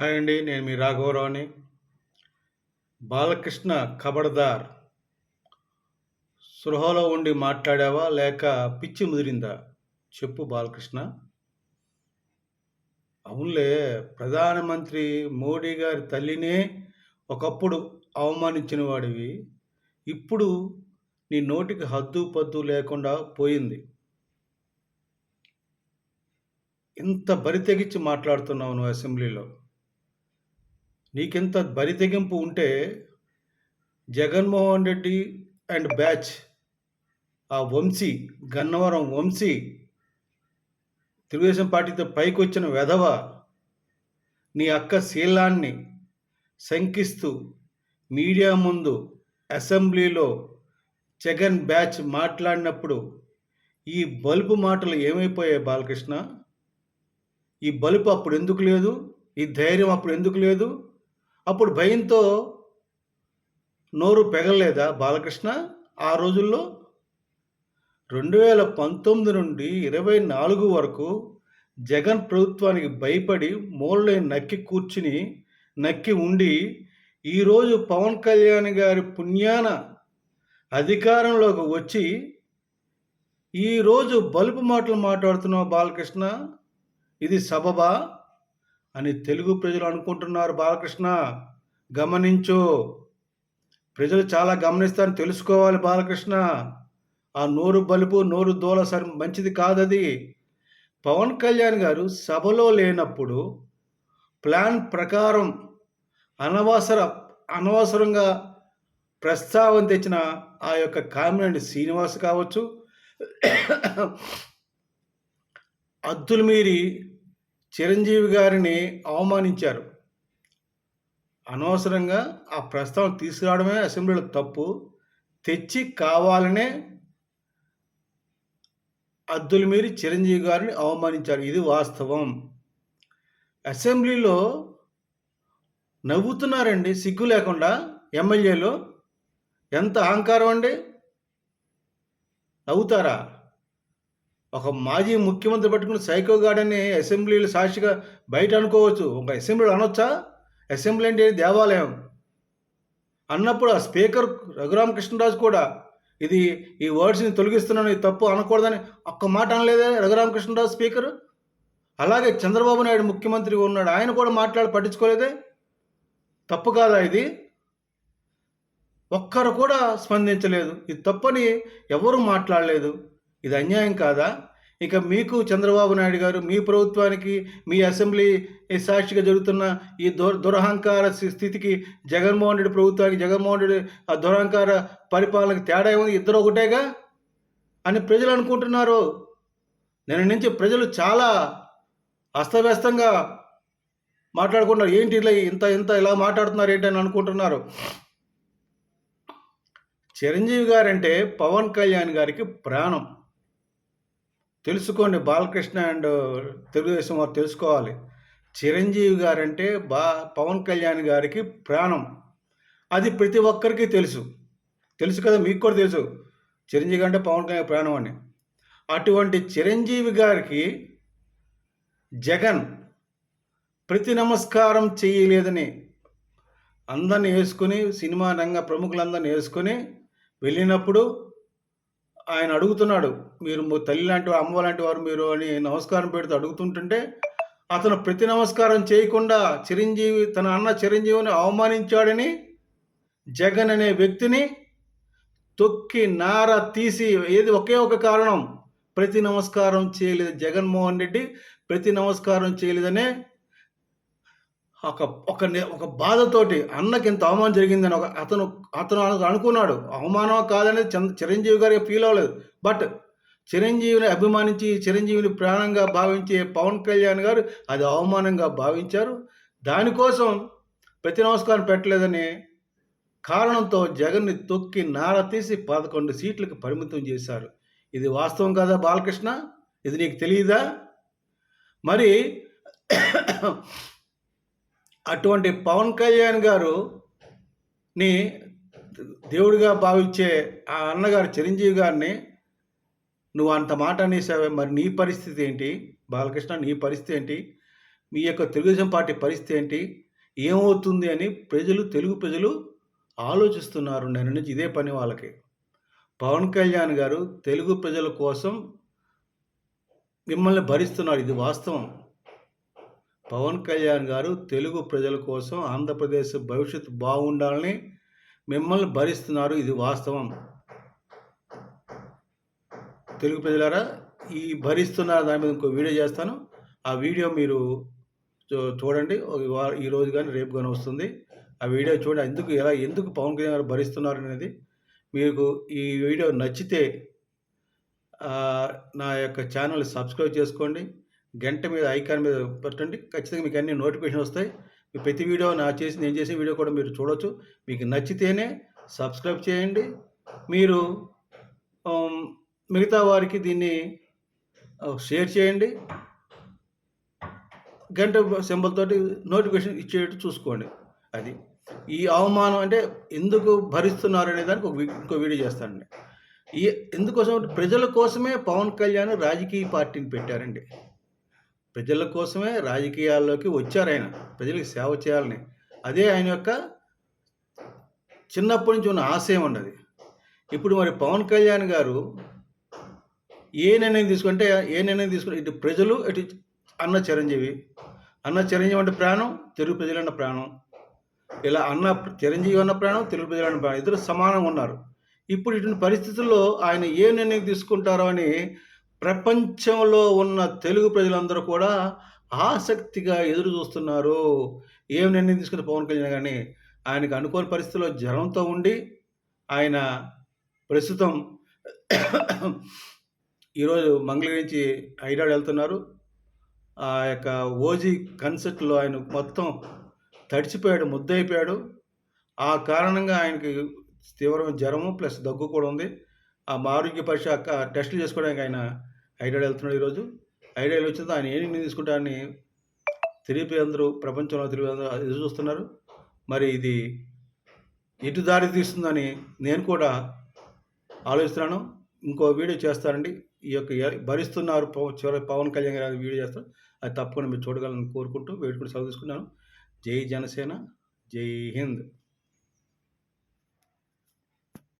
Hi అండి నేను మీ రాఘవరావుని. బాలకృష్ణ కబడదార్. సృహలో ఉండి మాట్లాడావా లేక పిచ్చి ముదిరిందా? చెప్పు బాలకృష్ణ. అవునులే ప్రధానమంత్రి మోడీ గారి తల్లినే ఒకప్పుడు అవమానించిన వాడివి. ఇప్పుడు నీ నోటికి హద్దు పద్దు లేకుండా పోయింది. ఇంత బరి తెగించి మాట్లాడుతున్నావు నువ్వు అసెంబ్లీలో. నీకింత బరి తెగింపు ఉంటే జగన్మోహన్ రెడ్డి అండ్ బ్యాచ్ ఆ వంశీ గన్నవరం వంశీ తెలుగుదేశం పార్టీతో పైకి వచ్చిన వెధవ నీ అక్క శీలాన్ని శంకిస్తూ మీడియా ముందు అసెంబ్లీలో జగన్ బ్యాచ్ మాట్లాడినప్పుడు ఈ బల్బు మాటలు ఏమైపోయాయి బాలకృష్ణ? ఈ బలుపు అప్పుడు ఎందుకు లేదు? ఈ ధైర్యం అప్పుడు ఎందుకు లేదు? అప్పుడు భయంతో నోరు పెగలలేదా బాలకృష్ణ? ఆ రోజుల్లో రెండు వేల పంతొమ్మిది నుండి ఇరవై నాలుగు వరకు జగన్ ప్రభుత్వానికి భయపడి మూలలో నక్కి కూర్చుని నక్కి ఉండి ఈరోజు పవన్ కళ్యాణ్ గారి పుణ్యాన అధికారంలోకి వచ్చి ఈరోజు బలుపు మాటలు మాట్లాడుతున్నావు బాలకృష్ణ? ఇది సబబా? అని తెలుగు ప్రజలు అనుకుంటున్నారు. బాలకృష్ణ గమనించు. ప్రజలు చాలా గమనిస్తారని తెలుసుకోవాలి బాలకృష్ణ. ఆ నోరు బలుపు నోరు దోల సరి మంచిది కాదది. పవన్ కళ్యాణ్ గారు సభలో లేనప్పుడు ప్లాన్ ప్రకారం అనవసర అనవసరంగా ప్రస్తావన తెచ్చిన ఆ యొక్క కామినేని శ్రీనివాస్ కావచ్చు. అద్దులు మీరి చిరంజీవి గారిని అవమానించారు. అనవసరంగా ఆ ప్రస్తావన తీసుకురావడమే అసెంబ్లీలో తప్పు. తెచ్చి కావాలనే అద్దులు మీరి చిరంజీవి గారిని అవమానించారు. ఇది వాస్తవం. అసెంబ్లీలో నవ్వుతున్నారండి. సిగ్గు లేకుండా ఎమ్మెల్యేలు. ఎంత అహంకారం అండి? నవ్వుతారా? ఒక మాజీ ముఖ్యమంత్రి పట్టుకుని సైకో గార్డెన్ని అసెంబ్లీలు సాక్షిగా బయట అనుకోవచ్చు. ఒక అసెంబ్లీలో అనొచ్చా? అసెంబ్లీ అంటే దేవాలయం. అన్నప్పుడు ఆ స్పీకర్ రఘురామకృష్ణరాజు కూడా ఇది ఈ వర్డ్స్ని తొలగిస్తున్నాను ఇది తప్పు అనకూడదని ఒక్క మాట అనలేదే రఘురామకృష్ణరాజు స్పీకర్? అలాగే చంద్రబాబు నాయుడు ముఖ్యమంత్రిగా ఉన్నాడు. ఆయన కూడా మాట్లాడి పట్టించుకోలేదే? తప్పు కాదా ఇది? ఒక్కరు కూడా స్పందించలేదు. ఇది తప్పని ఎవరు మాట్లాడలేదు? ఇది అన్యాయం కాదా? ఇక మీకు చంద్రబాబు నాయుడు గారు మీ ప్రభుత్వానికి మీ అసెంబ్లీ సాక్షిగా జరుగుతున్న ఈ దుర దురహంకార స్థితికి జగన్మోహన్ రెడ్డి ప్రభుత్వానికి జగన్మోహన్ రెడ్డి ఆ దురహంకార పరిపాలనకి తేడా ఏముంది? ఇద్దరు ఒకటేగా? అని ప్రజలు అనుకుంటున్నారు. నేను నుంచి ప్రజలు చాలా అస్తవ్యస్తంగా మాట్లాడుకుంటున్నారు. ఏంటి ఇలా ఇంత ఇంత ఇలా మాట్లాడుతున్నారు ఏంటి అని అనుకుంటున్నారు. చిరంజీవి గారంటే పవన్ కళ్యాణ్ గారికి ప్రాణం. తెలుసుకోండి. బాలకృష్ణ అండ్ తెలుగుదేశం వారు తెలుసుకోవాలి. చిరంజీవి గారంటే బా పవన్ కళ్యాణ్ గారికి ప్రాణం. అది ప్రతి ఒక్కరికి తెలుసు. తెలుసు కదా మీకు కూడా తెలుసు. చిరంజీవి అంటే పవన్ కళ్యాణ్ ప్రాణం అని అటువంటి చిరంజీవి గారికి జగన్ ప్రతి నమస్కారం చేయలేదని అందరిని వేసుకొని సినిమా రంగ ప్రముఖులందరిని వేసుకొని వెళ్ళినప్పుడు ఆయన అడుగుతున్నాడు మీరు తల్లి లాంటి వారు అమ్మ లాంటి వారు మీరు అని నమస్కారం పెడుతూ అడుగుతుంటుంటే అతను ప్రతి నమస్కారం చేయకుండా చిరంజీవి తన అన్న చిరంజీవిని అవమానించాడని జగన్ అనే వ్యక్తిని తొక్కి నార తీసి ఏది ఒకే ఒక కారణం ప్రతి నమస్కారం చేయలేదు జగన్మోహన్ రెడ్డి ప్రతి నమస్కారం చేయలేదనే ఒక ఒక ఒక బాధతోటి అన్నకి ఎంత అవమానం జరిగిందని ఒక అతను అతను అనుకున్నాడు. అవమానం కాదనేది చిరంజీవి గారికి ఫీల్ అవ్వలేదు. బట్ చిరంజీవిని అభిమానించి చిరంజీవిని ప్రాణంగా భావించే పవన్ కళ్యాణ్ గారు అది అవమానంగా భావించారు. దానికోసం ప్రతి నమస్కారం పెట్టలేదని కారణంతో జగన్ని తొక్కి నార తీసి పదకొండు సీట్లకు పరిమితం చేశారు. ఇది వాస్తవం కదా బాలకృష్ణ? ఇది నీకు తెలియదా మరి అటువంటి పవన్ కళ్యాణ్ గారు ని దేవుడిగా భావించే ఆ అన్నగారు చిరంజీవి గారిని నువ్వు అంత మాట అనేసావే మరి నీ పరిస్థితి ఏంటి? బాలకృష్ణ నీ పరిస్థితి ఏంటి? మీ యొక్క తెలుగుదేశం పార్టీ పరిస్థితి ఏంటి? ఏమవుతుంది అని ప్రజలు తెలుగు ప్రజలు ఆలోచిస్తున్నారు నేను నుంచి ఇదే పని వాళ్ళకి. పవన్ కళ్యాణ్ గారు తెలుగు ప్రజల కోసం మిమ్మల్ని భరిస్తున్నారు. ఇది వాస్తవం. పవన్ కళ్యాణ్ గారు తెలుగు ప్రజల కోసం ఆంధ్రప్రదేశ్ భవిష్యత్తు బాగుండాలని మిమ్మల్ని భరిస్తున్నారు. ఇది వాస్తవం. తెలుగు ప్రజలారా ఈ భరిస్తున్నారు దాని మీద ఇంకో వీడియో చేస్తాను. ఆ వీడియో మీరు చూ- చూడండి. ఒక ఈ రోజు కానీ రేపు కానీ వస్తుంది. ఆ వీడియో చూడండి. ఎందుకు ఎలా ఎందుకు పవన్ కళ్యాణ్ గారు భరిస్తున్నారు అనేది మీకు ఈ వీడియో నచ్చితే నా యొక్క ఛానల్ సబ్స్క్రైబ్ చేసుకోండి. గంట మీద ఐకాన్ మీద పెట్టండి. ఖచ్చితంగా మీకు అన్ని నోటిఫికేషన్ వస్తాయి. మీ ప్రతి వీడియో నా చేసి నేను చేసే వీడియో కూడా మీరు చూడొచ్చు. మీకు నచ్చితేనే సబ్స్క్రైబ్ చేయండి. మీరు మిగతా వారికి దీన్ని షేర్ చేయండి. గంట సింబల్ తోటి నోటిఫికేషన్ ఇచ్చేటట్టు చూసుకోండి. అది. ఈ అవమానం అంటే ఎందుకు భరిస్తున్నారు అనే దానికి ఒక ఇంకో వీడియో చేస్తానండి. ఈ ఎందుకోసం? ప్రజల కోసమే పవన్ కళ్యాణ్ రాజకీయ పార్టీని పెట్టారండి. ప్రజల కోసమే రాజకీయాల్లోకి వచ్చారు ఆయన. ప్రజలకు సేవ చేయాలని. అదే ఆయన యొక్క చిన్నప్పటి నుంచి ఉన్న ఆశయం ఉండదు ఇప్పుడు మరి పవన్ కళ్యాణ్ గారు ఏ నిర్ణయం తీసుకుంటే ఏ నిర్ణయం తీసుకుంటే ఇటు ప్రజలు ఇటు అన్న చిరంజీవి. అన్న చిరంజీవి అంటే ప్రాణం తెలుగు ప్రజలన్న ప్రాణం. ఇలా అన్న చిరంజీవి అన్న ప్రాణం తెలుగు ప్రజలన్న ప్రాణం. ఇద్దరు సమానంగా ఉన్నారు. ఇప్పుడు ఇటువంటి పరిస్థితుల్లో ఆయన ఏ నిర్ణయం తీసుకుంటారో అని ప్రపంచంలో ఉన్న తెలుగు ప్రజలందరూ కూడా ఆసక్తిగా ఎదురు చూస్తున్నారు. ఏం నిర్ణయం తీసుకున్న పవన్ కళ్యాణ్ కానీ ఆయనకు అనుకోని పరిస్థితుల్లో జ్వరంతో ఉండి ఆయన ప్రస్తుతం ఈరోజు మంగళగిరి నుంచి హైదరాబాద్ వెళ్తున్నారు. ఆ యొక్క ఓజీ కన్సర్ట్లో ఆయన మొత్తం తడిచిపోయాడు ముద్దయిపోయాడు. ఆ కారణంగా ఆయనకి తీవ్రమైన జ్వరము ప్లస్ దగ్గు కూడా ఉంది. ఆ ఆరోగ్య పరీక్ష టెస్టులు చేసుకోవడానికి ఆయన హైదరాబాద్ వెళ్తున్నాడు ఈరోజు. హైదరాబాద్ వచ్చిన ఆయన ఏ నిర్ణయం తీసుకుంటారని తెలిపి అందరూ ప్రపంచంలో తిరిగి అందరూ ఎదురు చూస్తున్నారు. మరి ఇది ఎటు దారి తీస్తుందని నేను కూడా ఆలోచిస్తున్నాను. ఇంకో వీడియో చేస్తానండి ఈ యొక్క భరిస్తున్నారు చివరి పవన్ కళ్యాణ్ గారు వీడియో చేస్తారు. అది తప్పకుండా మీరు చూడగలని కోరుకుంటూ వేడుకుంటూ సెలవు తీసుకున్నాను. జై జనసేన జై హింద్.